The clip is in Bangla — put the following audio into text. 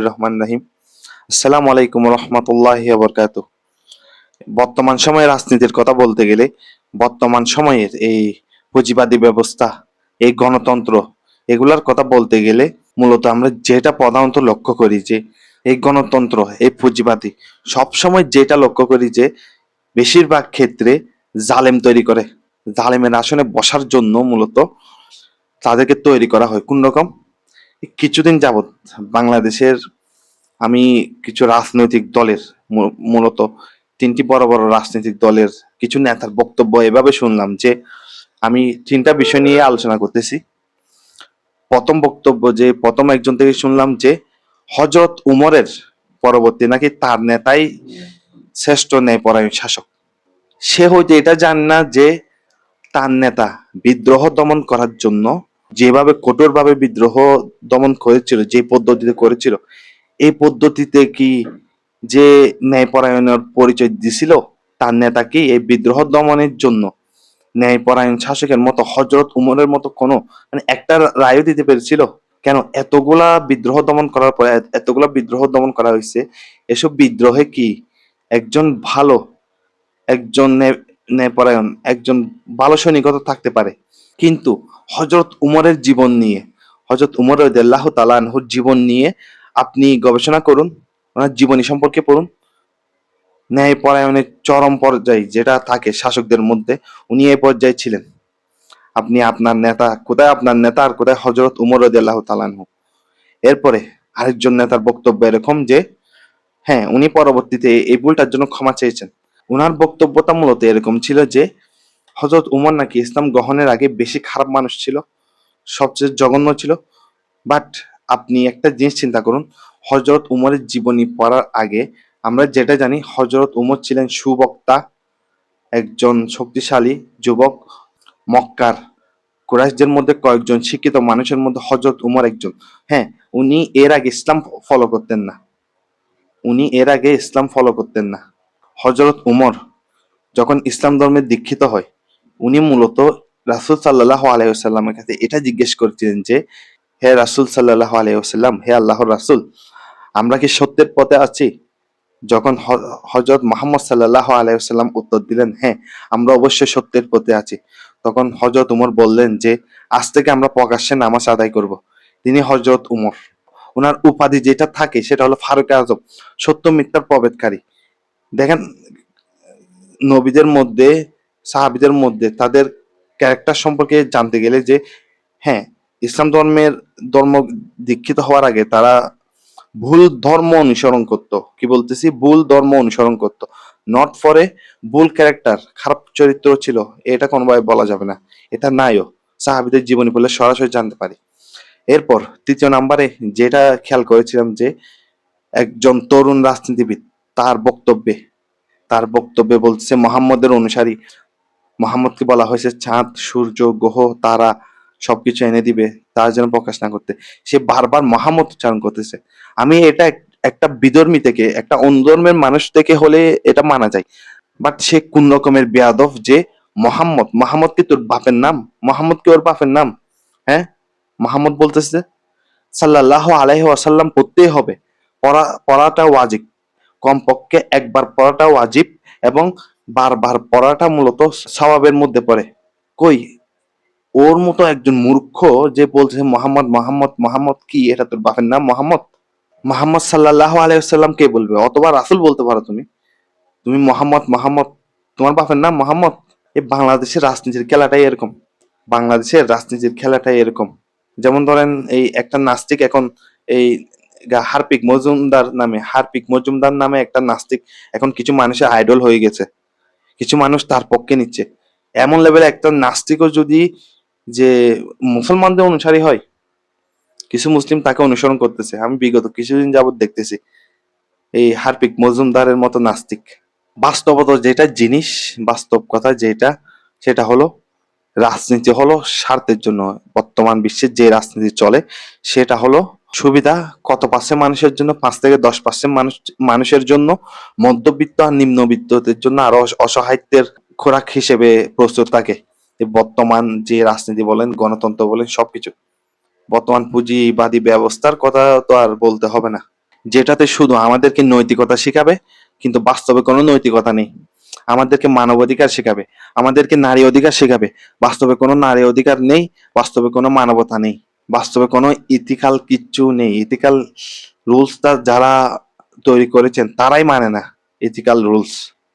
রহমান আলাইকুম বর্তমান সময়ে রাজনীতির কথা বলতে গেলে, বর্তমান সময়ের এই পুঁজিবাদী ব্যবস্থা, এই গণতন্ত্র, এগুলার কথা বলতে গেলে, মূলত আমরা যেটা প্রধানত লক্ষ্য করি যে, এই গণতন্ত্র, এই পুঁজিবাদী সবসময় যেটা লক্ষ্য করি যে, বেশিরভাগ ক্ষেত্রে জালেম তৈরি করে। জালেমের আসনে বসার জন্য মূলত তাদেরকে তৈরি করা হয়। কোন রকম? কিছুদিন যাবৎ বাংলাদেশের আমি কিছু রাজনৈতিক দলের মূলত তিনটি বড় বড় রাজনৈতিক দলের কিছু নেতার বক্তব্য এভাবে শুনলাম যে আমি তিনটা বিষয় নিয়ে আলোচনা করতেছি। প্রথম বক্তব্য যে, প্রথম একজন থেকে শুনলাম যে হজরত উমরের পরবর্তী নাকি তার নেতাই শ্রেষ্ঠ ন্যায়পরায়ণ শাসক। সে হয়তো এটা জান না যে তার নেতা বিদ্রোহ দমন করার জন্য যেভাবে কঠোরভাবে বিদ্রোহ দমন করেছিল, যে পদ্ধতিতে করেছিল, এই পদ্ধতিতে কি যে ন্যায়পরায়ণের পরিচয় দিছিল, তার নেতা কি এই বিদ্রোহ দমনের জন্য ন্যায়পরায়ণ শাসকের মতো হজরত উমরের মতো কোনো মানে একটা রায়ও দিতে পেরেছিল? কেন এতগুলা বিদ্রোহ দমন করার পরে, এতগুলা বিদ্রোহ দমন করা হয়েছে, এসব বিদ্রোহে কি একজন ভালো, একজন ন্যায়- ন্যায়পরায়ণ, একজন ভালো সৈনিকতা থাকতে পারে? কিন্তু হজরত উমরের জীবন নিয়ে হজরত উমর আল্লাহ তালানহুর জীবন নিয়ে আপনি গবেষণা করুন, ওনার জীবনী সম্পর্কে পড়ুন। ন্যায়পরায়ণের চরম পর্যায়ে যেটা থাকে শাসকদের মধ্যে, উনি এই পর্যায়ে ছিলেন। আপনি আপনার নেতা, কোথায় আপনার নেতা আর কোথায় হজরত উমর আল্লাহ তালানহু এরপরে আরেকজন নেতার বক্তব্য এরকম যে হ্যাঁ উনি পরবর্তীতে এই ভুলটার জন্য ক্ষমা চেয়েছেন। ওনার বক্তব্যটা মূলত এরকম ছিল যে হজরত উমর নাকি ইসলাম গ্রহণের আগে বেশি খারাপ মানুষ ছিল, সবচেয়ে জঘন্য ছিল। বাট আপনি একটা জিনিস চিন্তা করুন হজরত উমরের জীবনী পড়ার আগে আমরা যেটা জানি হজরত উমর ছিলেন সুবক্তা, একজন শক্তিশালী যুবক, মক্কার কুরাইশদের মধ্যে কয়েকজন শিক্ষিত মানুষের মধ্যে হজরত উমর একজন। হ্যাঁ উনি এর আগে ইসলাম ফলো করতেন না। উনি এর আগে ইসলাম ফলো করতেন না। হজরত উমর যখন ইসলাম ধর্মে দীক্ষিত হয় উনি মূলত রাসুল সাল্লাহ আলাইসাল্লামের কাছে এটা জিজ্ঞেস করছিলেন যে, হে রাসুল সাল্লাহ আলাইসাল্লাম হে আল্লাহর রাসুল, আমরা কি সত্যের পথে আছি? যখন হজরত মোহাম্মদ সাল্লাহ আলাইসাল্লাম উত্তর দিলেন হ্যাঁ আমরা অবশ্যই সত্যের পথে আছি। তখন হজরত উমর বললেন যে, আজ থেকে আমরা প্রকাশ্যে নামাজ আদায় করব। তিনি হজরত উমর ওনার উপাধি যেটা থাকে সেটা হলো ফারুক আজম, সত্য মিথ্যার প্রভেদকারী দেখেন, নবীদের মধ্যে সাহাবিদের মধ্যে তাদের ক্যারেক্টার সম্পর্কে জানতে গেলে যে হ্যাঁ ইসলাম ধর্মের ধর্ম দীক্ষিত হওয়ার আগে তারা ভুল ধর্ম অনুসরণ করত। কি বলতেছি? ভুল ধর্ম অনুসরণ করত। নট ফরে ভুল ক্যারেক্টার খারাপ চরিত্র ছিল, এটা কোনোভাবে বলা যাবে না। এটা নাইও সাহাবিদের জীবনী বলে সরাসরি জানতে পারি। এরপর তৃতীয় নাম্বারে যেটা খেয়াল করেছিলাম যে, একজন তরুণ রাজনীতিবিদ, তার বক্তব্যে তার বক্তব্যে বলছে মোহাম্মদের অনুসারী মোহাম্মদকে বলা হয়েছে, চাঁদ, সূর্য, গ্রহ, তারা সবকিছু এনে দিবে, তার যেন প্রকাশ না করতে। সে বারবার মোহাম্মদ উচ্চারণ করতেছে। আমি এটা একটা বিধর্মী থেকে, একটা অন্ধর্মের মানুষ থেকে হলে এটা মানা যায়। বাট সে কোন রকমের বেয়াদব যে মোহাম্মদ মোহাম্মদ কি তোর বাপের নাম? মোহাম্মদ কি ওর বাপের নাম? হ্যাঁ? মোহাম্মদ বলতেছে সাল্লাহ আলাইহি ওয়াসাল্লাম পড়তেই হবে। পড়া, পড়াটা ওয়াজিব। কমপক্ষে একবার পড়াটা ওয়াজিব এবং বারবার পড়াটা মূলত স্বভাবের মধ্যে পড়ে। কই? ওর মতো একজন মূর্খ যে বলছে, মোহাম্মদ মোহাম্মদ মোহাম্মদ কি? এটা তোর বাপের নাম মোহাম্মদ? মোহাম্মদ সাল্লাহ আলাইসাল্লাম কে বলবে? অথবা রাসুল বলতে পারো তুমি। তুমি মোহাম্মদ মোহাম্মদ, তোমার বাপের নাম মোহাম্মদ? এই বাংলাদেশের রাজনীতির খেলাটাই এরকম। বাংলাদেশের রাজনীতির খেলাটাই এরকম। যেমন ধরেন এই একটা নাস্তিক এখন এই হারপিক মজুমদার নামে, হারপিক মজুমদার নামে একটা নাস্তিক এখন কিছু মানুষের আইডল হয়ে গেছে। কিছু মানুষ তার পক্ষে নিচ্ছে। এমন লেভেলে একটা নাস্তিকও যদি যে মুসলমানদের অনুসারী হয়, কিছু মুসলিম তাকে অনুসরণ করতেছে। আমি বিগত কিছুদিন যাবত দেখতেছি, এই হার্পিক মজুমদারের মতো নাস্তিক। বাস্তবত যেটা জিনিস, বাস্তব কথা যেটা, সেটা হলো রাজনীতি হলো স্বার্থের জন্য। বর্তমান বিশ্বের যে রাজনীতি চলে, সেটা হলো সুবিধা কত পার্সেন্ট মানুষের জন্য? পাঁচ থেকে দশ পার্সেন্ট মানুষ মানুষের জন্য। মধ্যবিত্ত আর নিম্নবিত্তদের জন্য আরও অসহায়ত্বের খোরাক হিসেবে প্রস্তুত থাকে। বর্তমান যে রাজনীতি বলেন, গণতন্ত্র বলেন, সবকিছু। বর্তমান পুঁজিবাদী ব্যবস্থার কথা তো আর বলতে হবে না। যেটাতে শুধু আমাদেরকে নৈতিকতা শেখাবে, কিন্তু বাস্তবে কোনো নৈতিকতা নেই। আমাদেরকে মানবাধিকার শেখাবে। আমাদেরকে নারী অধিকার শেখাবে। বাস্তবে কোনো নারী অধিকার নেই, বাস্তবে কোনো মানবতা নেই। বাস্তবে কোনো ইথিক্যাল কিচ্ছু নেই। ইথিক্যাল রুলসটা যারা তৈরি করেছেন, তারাই মানে না ইথিক্যাল রুলস